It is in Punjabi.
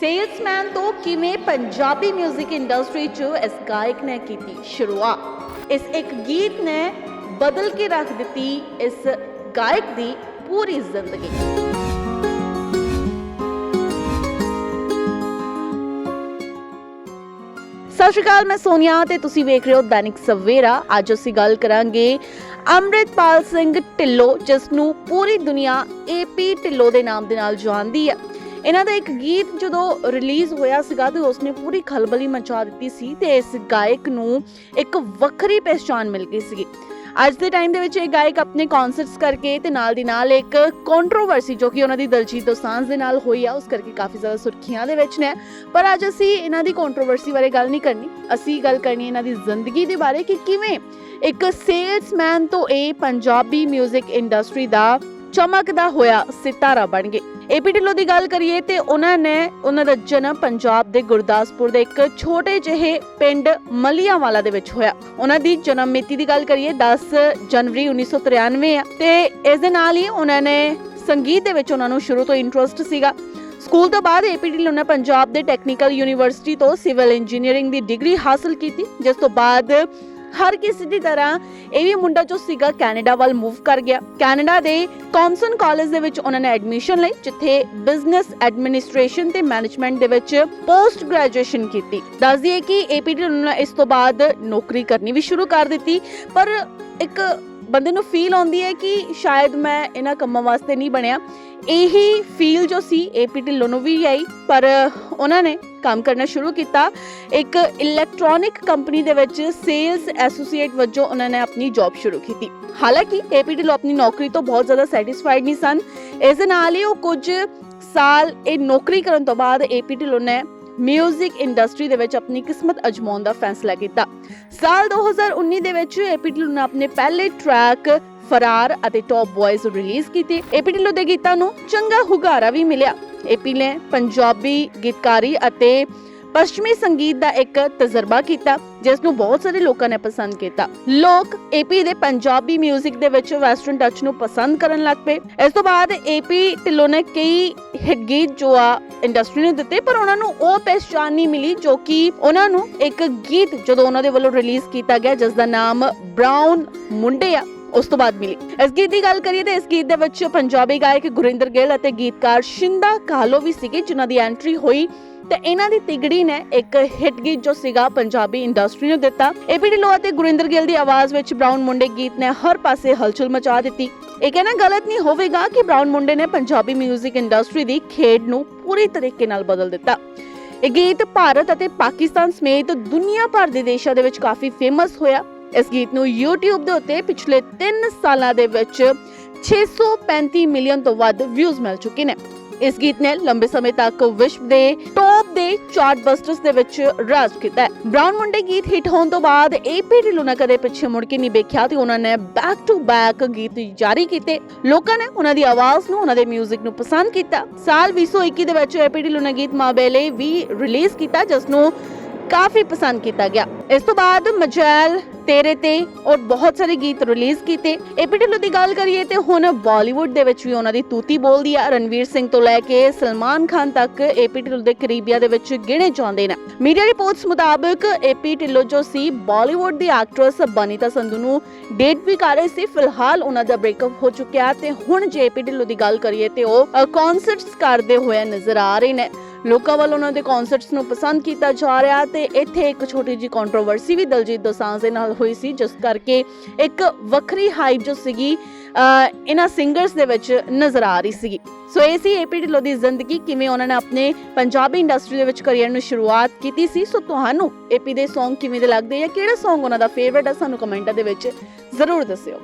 ਸੇਲਸਮੈਨ ਤੋਂ ਕਿਵੇਂ ਪੰਜਾਬੀ 뮤직 ਇੰਡਸਟਰੀ 'ਚ ਇਸ ਗਾਇਕ ਨੇ ਕੀਤੀ ਸ਼ੁਰੂਆਤ? ਇਸ ਇੱਕ ਗੀਤ ਨੇ ਬਦਲ ਕੇ ਰੱਖ ਦਿੱਤੀ ਇਸ ਗਾਇਕ ਦੀ ਪੂਰੀ ਜ਼ਿੰਦਗੀ। ਸਤਿ ਸ਼੍ਰੀ ਅਕਾਲ, ਮੈਂ ਸੋਨੀਆ ਤੇ ਤੁਸੀਂ ਵੇਖ ਰਹੇ ਹੋ ਦੈਨਿਕ ਸਵੇਰਾ। ਅੱਜ ਅਸੀਂ ਗੱਲ ਕਰਾਂਗੇ ਅੰਮ੍ਰਿਤਪਾਲ ਸਿੰਘ ਢਿੱਲੋਂ ਜਿਸ ਨੂੰ ਪੂਰੀ ਦੁਨੀਆ ਏਪੀ ਢਿੱਲੋਂ ਦੇ ਨਾਮ ਦੇ ਨਾਲ ਜਾਣਦੀ ਹੈ ਇਹਨਾਂ ਦਾ ਇੱਕ ਗੀਤ ਜਦੋਂ ਰਿਲੀਜ਼ ਹੋਇਆ ਸੀਗਾ ਤੇ ਉਸਨੇ ਪੂਰੀ ਖਲਬਲੀ ਮਚਾ ਦਿੱਤੀ ਸੀ ਤੇ ਇਸ ਗਾਇਕ ਨੂੰ ਇੱਕ ਵੱਖਰੀ ਪਛਾਣ ਮਿਲ ਗਈ ਸੀਗੀ। ਅੱਜ ਦੇ ਟਾਈਮ ਦੇ ਵਿੱਚ ਇਹ ਗਾਇਕ ਆਪਣੇ ਕਨਸਰਟਸ ਕਰਕੇ ਤੇ ਨਾਲ ਦੀ ਨਾਲ ਇੱਕ ਕੰਟਰੋਵਰਸੀ ਜੋ ਕਿ ਉਹਨਾਂ ਦੀ ਦਲਜੀਤ ਦੋਸਾਂਝ ਦੇ ਨਾਲ ਹੋਈ ਆ, ਉਸ ਕਰਕੇ ਕਾਫੀ ਜ਼ਿਆਦਾ ਸੁਰਖੀਆਂ ਦੇ ਵਿੱਚ ਨੇ। ਪਰ ਅੱਜ ਅਸੀਂ ਇਹਨਾਂ ਦੀ ਕੰਟਰੋਵਰਸੀ ਬਾਰੇ ਗੱਲ ਨਹੀਂ ਕਰਨੀ। ਅਸੀਂ ਗੱਲ ਕਰਨੀ ਇਹਨਾਂ ਦੀ ਜ਼ਿੰਦਗੀ ਦੇ ਬਾਰੇ ਕਿ ਕਿਵੇਂ ਇੱਕ ਸੇਲਸਮੈਨ ਤੋਂ ਇਹ ਪੰਜਾਬੀ 뮤직 ਇੰਡਸਟਰੀ ਦਾ ਚਮਕਦਾ ਹੋਇਆ ਸਿਤਾਰਾ ਬਣ ਗਏ। ਏਪੀ ਢਿੱਲੋਂ ਦੀ ਗੱਲ ਕਰੀਏ ਤੇ ਉਹਨਾਂ ਨੇ, ਉਹਨਾਂ ਦਾ ਜਨਮ ਪੰਜਾਬ ਦੇ ਗੁਰਦਾਸਪੁਰ ਦੇ ਇੱਕ ਛੋਟੇ ਜਿਹੇ ਪਿੰਡ ਮਲੀਆਂਵਾਲਾ ਦੇ ਵਿੱਚ ਹੋਇਆ। ਉਹਨਾਂ ਦੀ ਜਨਮ ਮਿਤੀ ਦੀ ਗੱਲ ਕਰੀਏ 10 ਜਨਵਰੀ 1993 ਆ। ਤੇ ਇਸ ਦੇ ਨਾਲ ਹੀ ਉਹਨਾਂ ਨੇ ਸੰਗੀਤ ਦੇ ਵਿੱਚ ਉਹਨਾਂ ਨੂੰ ਸ਼ੁਰੂ ਤੋਂ ਇੰਟਰਸਟ ਸੀਗਾ। ਸਕੂਲ ਤੋਂ ਬਾਅਦ ਏਪੀ ਢਿੱਲੋਂ ਨੇ ਪੰਜਾਬ ਦੇ ਟੈਕਨੀਕਲ ਯੂਨੀਵਰਸਿਟੀ ਤੋਂ ਸਿਵਲ ਇੰਜੀਨੀਅਰਿੰਗ ਦੀ ਡਿਗਰੀ ਹਾਸਲ ਕੀਤੀ, ਜਿਸ ਤੋਂ ਬਾਅਦ ਹਰ ਕਿਸੇ ਦੀ ਤਰ੍ਹਾਂ ਇਹ ਵੀ ਮੁੰਡਾ ਜੋ ਸੀਗਾ ਕੈਨੇਡਾ ਵੱਲ ਮੂਵ ਕਰ ਗਿਆ। ਕੈਨੇਡਾ ਦੇ ਕੌਮਸਨ ਕਾਲਜ ਦੇ ਵਿੱਚ ਉਹਨਾਂ ਨੇ ਐਡਮਿਸ਼ਨ ਲਈ, ਜਿੱਥੇ ਬਿਜ਼ਨਸ ਐਡਮਿਨਿਸਟ੍ਰੇਸ਼ਨ ਤੇ ਮੈਨੇਜਮੈਂਟ ਦੇ ਵਿੱਚ ਪੋਸਟ ਗ੍ਰੈਜੂਏਸ਼ਨ ਕੀਤੀ। ਦੱਸ ਦਈਏ ਕਿ ਏਪੀ ਨੇ ਇਸ ਤੋਂ ਬਾਅਦ ਨੌਕਰੀ ਕਰਨੀ ਵੀ ਸ਼ੁਰੂ ਕਰ ਦਿੱਤੀ, ਪਰ ਇੱਕ ਬੰਦੇ ਨੂੰ ਫੀਲ ਆਉਂਦੀ ਹੈ ਕਿ ਸ਼ਾਇਦ ਮੈਂ ਇਹਨਾਂ ਕੰਮਾਂ ਵਾਸਤੇ ਨਹੀਂ ਬਣਿਆ। ਇਹੀ ਫੀਲ ਜੋ ਸੀ ਏਪੀ ਢਿੱਲੋਂ ਨੂੰ ਵੀ ਆਈ, ਪਰ ਉਹਨਾਂ ਨੇ ਕੰਮ ਕਰਨਾ ਸ਼ੁਰੂ ਕੀਤਾ। ਇੱਕ ਇਲੈਕਟ੍ਰੋਨਿਕ ਕੰਪਨੀ ਦੇ ਵਿੱਚ ਸੇਲਸ ਐਸੋਸੀਏਟ ਵਜੋਂ ਉਹਨਾਂ ਨੇ ਆਪਣੀ ਜੌਬ ਸ਼ੁਰੂ ਕੀਤੀ। ਹਾਲਾਂਕਿ ਏਪੀ ਢਿੱਲੋਂ ਆਪਣੀ ਨੌਕਰੀ ਤੋਂ ਬਹੁਤ ਜ਼ਿਆਦਾ ਸੈਟੀਸਫਾਈਡ ਨਹੀਂ ਸਨ। ਇਸ ਦੇ ਨਾਲ ਹੀ ਉਹ ਕੁਝ ਸਾਲ ਇਹ ਨੌਕਰੀ ਕਰਨ ਤੋਂ ਬਾਅਦ ਏਪੀ ਢਿੱਲੋਂ ਨੇ ਮਿਊਜ਼ਿਕ ਇੰਡਸਟਰੀ ਦੇ ਵਿੱਚ ਆਪਣੀ ਕਿਸਮਤ ਅਜਮਾਉਣ ਦਾ ਫੈਸਲਾ ਕੀਤਾ। ਸਾਲ 2019 ਦੇ ਵਿੱਚ ਏਪੀ ਢਿੱਲੋਂ ਨੇ ਆਪਣੇ ਪਹਿਲੇ ਟਰੈਕ ਫਰਾਰ ਅਤੇ ਟੌਪ ਬॉयਜ਼ ਰਿਲੀਜ਼ ਕੀਤੇ। ਏਪੀ ਢਿੱਲੋਂ ਦੇ ਗੀਤਾਂ ਨੂੰ ਚੰਗਾ ਹੁਗਾਰਾ ਵੀ ਮਿਲਿਆ। ਏਪੀ ਨੇ ਪੰਜਾਬੀ ਗੀਤਕਾਰੀ ਅਤੇ ਪੱਛਮੀ ਸੰਗੀਤ ਦਾ ਇੱਕ ਤਜਰਬਾ ਕੀਤਾ, ਜਿਸ ਨੂੰ ਬਹੁਤ ਸਾਰੇ ਲੋਕਾਂ ਨੇ ਪਸੰਦ ਕੀਤਾ। ਲੋਕ ਏਪੀ ਦੇ ਪੰਜਾਬੀ 뮤직 ਦੇ ਵਿੱਚ ਵੈਸਟਰਨ ਟੱਚ ਨੂੰ ਪਸੰਦ ਕਰਨ ਲੱਗ ਪਏ। ਇਸ ਤੋਂ ਬਾਅਦ ਏਪੀ ਢਿੱਲੋਂ ਨੇ ਕਈ ਹਿੱਟ ਗੀਤ ਜੋ ਆ ਇੰਡਸਟਰੀ ਨੂੰ ਦਿੱਤੇ, ਪਰ ਉਹਨਾਂ ਨੂੰ ਉਹ ਪਛਾਣ ਨਹੀਂ ਮਿਲੀ, ਜੋ ਕਿ ਉਹਨਾਂ ਨੂੰ ਇੱਕ ਗੀਤ ਜਦੋਂ ਉਹਨਾਂ ਦੇ ਵੱਲੋਂ ਰਿਲੀਜ਼ ਕੀਤਾ ਗਿਆ ਜਿਸ ਦਾ ਨਾਮ ਬ੍ਰਾਊਨ ਮੁੰਡੇ ਆ। ਉਸ ਤੋਂ ਬਾਅਦ ਮਿਲੀ। ਇਸ ਗੀਤ ਦੀ ਗੱਲ ਕਰੀਏ ਤਾਂ ਇਸ ਗੀਤ ਦੇ ਵਿੱਚ ਪੰਜਾਬੀ ਗਾਇਕ ਗੁਰਿੰਦਰ ਗਿੱਲ ਅਤੇ ਗੀਤਕਾਰ ਸ਼ਿੰਦਾ ਕਾਲੋ ਵੀ ਸੀਗੇ, ਜਿਨ੍ਹਾਂ ਦੀ ਐਂਟਰੀ ਹੋਈ ਤੇ ਇਹਨਾਂ ਦੀ ਤਿਗੜੀ ਨੇ ਇੱਕ ਹਿੱਟ ਗੀਤ ਜੋ ਸੀਗਾ ਪੰਜਾਬੀ ਇੰਡਸਟਰੀ ਨੂੰ ਦਿੱਤਾ। ਏਪੀ ਢਿੱਲੋਂ ਅਤੇ ਗੁਰਿੰਦਰ ਗਿੱਲ ਦੀ ਆਵਾਜ਼ ਵਿੱਚ ਬ੍ਰਾਊਨ ਮੁੰਡੇ ਗੀਤ ਨੇ ਹਰ ਪਾਸੇ ਹਲਚਲ ਮਚਾ ਦਿੱਤੀ। ਇਹ ਕਹਿਣਾ ਗਲਤ ਨਹੀਂ ਹੋਵੇਗਾ ਕਿ ਬ੍ਰਾਊਨ ਮੁੰਡੇ ਨੇ ਪੰਜਾਬੀ 뮤직 ਇੰਡਸਟਰੀ ਦੀ ਖੇਡ ਨੂੰ ਪੂਰੀ ਤਰੀਕੇ ਨਾਲ ਬਦਲ ਦਿੱਤਾ। ਇਹ ਗੀਤ ਭਾਰਤ ਅਤੇ ਪਾਕਿਸਤਾਨ ਸਮੇਤ ਦੁਨੀਆ ਭਰ ਦੇ ਦੇਸ਼ਾਂ ਦੇ ਵਿੱਚ ਕਾਫੀ ਫੇਮਸ ਹੋਇਆ। ਇਸ ਗੀਤ ਨੂੰ YouTube ਦੇ ਉੱਤੇ ਪਿਛਲੇ 3 ਸਾਲਾਂ ਦੇ ਵਿੱਚ 635 ਮਿਲੀਅਨ ਤੋਂ ਵੱਧ ਵਿਊਜ਼ ਮਿਲ ਚੁੱਕੇ ਨੇ। ਇਸ ਗੀਤ ਨੇ ਲੰਬੇ ਸਮੇਂ ਤੱਕ ਵਿਸ਼ਵ ਦੇ ਟੌਪ ਦੇ ਚਾਰਟ ਬਸਟਰਸ ਦੇ ਵਿੱਚ ਰਾਜ ਕੀਤਾ ਹੈ। ਬ੍ਰਾਊਨ ਮੁੰਡੇ ਗੀਤ ਹਿੱਟ ਹੋਣ ਤੋਂ ਬਾਅਦ ਏਪੀ ਢਿੱਲੋਂ ਨੇ ਕਦੇ ਪਿੱਛੇ ਮੁੜ ਕੇ ਨਹੀਂ ਵੇਖਿਆ ਤੇ ਉਹਨਾਂ ਨੇ ਬੈਕ ਟੂ ਬੈਕ ਗੀਤ ਜਾਰੀ ਕੀਤੇ। ਲੋਕਾਂ ਨੇ ਉਹਨਾਂ ਦੀ ਆਵਾਜ਼ ਨੂੰ, ਉਹਨਾਂ ਦੇ 뮤직 ਨੂੰ ਪਸੰਦ ਕੀਤਾ। ਸਾਲ 2021 ਦੇ ਵਿੱਚ ਏਪੀ ਢਿੱਲੋਂ ਨੇ ਗੀਤ ਮਾਬੇਲੇ ਵੀ ਰਿਲੀਜ਼ ਕੀਤਾ, ਜਿਸ ਨੂੰ ਕਾਫੀ ਪਸੰਦ ਕੀਤਾ ਗਿਆ ਇਸ ਤੋਂ ਬਾਅਦ ਮਜੈਲ ਤੇਰੇ ਤੇ ਔਰ ਬਹੁਤ ਸਾਰੇ ਗੀਤ ਰਿਲੀਜ਼ ਕੀਤੇ ਏਪੀ ਦੀ ਗੱਲ ਕਰੀਏ ਤੇ ਹੁਣ ਬਾਲੀਵੁੱਡ ਦੇ ਵਿੱਚ ਵੀ ਉਹਨਾਂ ਦੀ ਤੂਤੀ ਬੋਲਦੀ ਆ ਰਣਵੀਰ ਸਿੰਘ ਤੋਂ ਲੈ ਕੇ ਸਲਮਾਨ ਖਾਨ ਤੱਕ ਏਪੀ ਦੇ ਕਰੀਬੀਆਂ ਦੇ ਵਿੱਚ ਗਿਣੇ ਜਾਂਦੇ ਨੇ ਮੀਡੀਆ ਰਿਪੋਰਟਸ ਮੁਤਾਬਕ ਏਪੀ ਜੋ ਸੀ ਬਾਲੀਵੁੱਡ ਦੀ ਐਕਟਰੈਸ ਬਨੀਤਾ ਸੰਧੂ ਨੂੰ ਡੇਟ ਵੀ ਕਰ ਰਹੇ ਸੀ ਫਿਲਹਾਲ ਉਹਨਾਂ ਦਾ ਬ੍ਰੇਕਅਪ ਹੋ ਚੁੱਕਿਆ ਤੇ ਹੁਣ ਜੇ ਏਪੀ ਢਿੱਲੋਂ ਦੀ ਗੱਲ ਕਰੀਏ ਤੇ ਉਹ ਕਨਸਰਟਸ ਕਰਦੇ ਹੋਏ ਨਜ਼ਰ ਆ ਰਹੇ ਨੇ ਲੋਕਾਂ ਵੱਲੋਂ ਉਹਨਾਂ ਦੇ ਕਨਸਰਟਸ ਨੂੰ ਪਸੰਦ ਕੀਤਾ ਜਾ ਰਿਹਾ ਤੇ ਇੱਥੇ ਇੱਕ ਛੋਟੀ ਜੀ ਕੰਟਰੋਵਰਸੀ ਵੀ ਦਲਜੀਤ ਦੋਸਾਂਝ ਦੇ ਨਾਲ ਹੋਈ ਸੀ, ਜਿਸ ਕਰਕੇ ਇੱਕ ਵੱਖਰੀ ਹਾਈਪ ਜੋ ਸੀਗੀ ਇਹਨਾਂ ਸਿੰਗਰਸ ਦੇ ਵਿੱਚ ਨਜ਼ਰ ਆ ਰਹੀ ਸੀਗੀ। ਸੋ ਇਹ ਸੀ ਏਪੀ ਢਿੱਲੋਂ ਦੀ ਜ਼ਿੰਦਗੀ, ਕਿਵੇਂ ਉਹਨਾਂ ਨੇ ਆਪਣੇ ਪੰਜਾਬੀ ਇੰਡਸਟਰੀ ਦੇ ਵਿੱਚ ਕੈਰੀਅਰ ਨੂੰ ਸ਼ੁਰੂਆਤ ਕੀਤੀ ਸੀ। ਸੋ ਤੁਹਾਨੂੰ ਏਪੀ ਦੇ Song ਕਿਵੇਂ ਦੇ ਲੱਗਦੇ ਜਾਂ ਕਿਹੜਾ Song ਉਹਨਾਂ ਦਾ ਫੇਵਰਿਟ ਹੈ ਸਾਨੂੰ ਕਮੈਂਟਾਂ ਦੇ ਵਿੱਚ ਜ਼ਰੂਰ ਦੱਸਿਓ।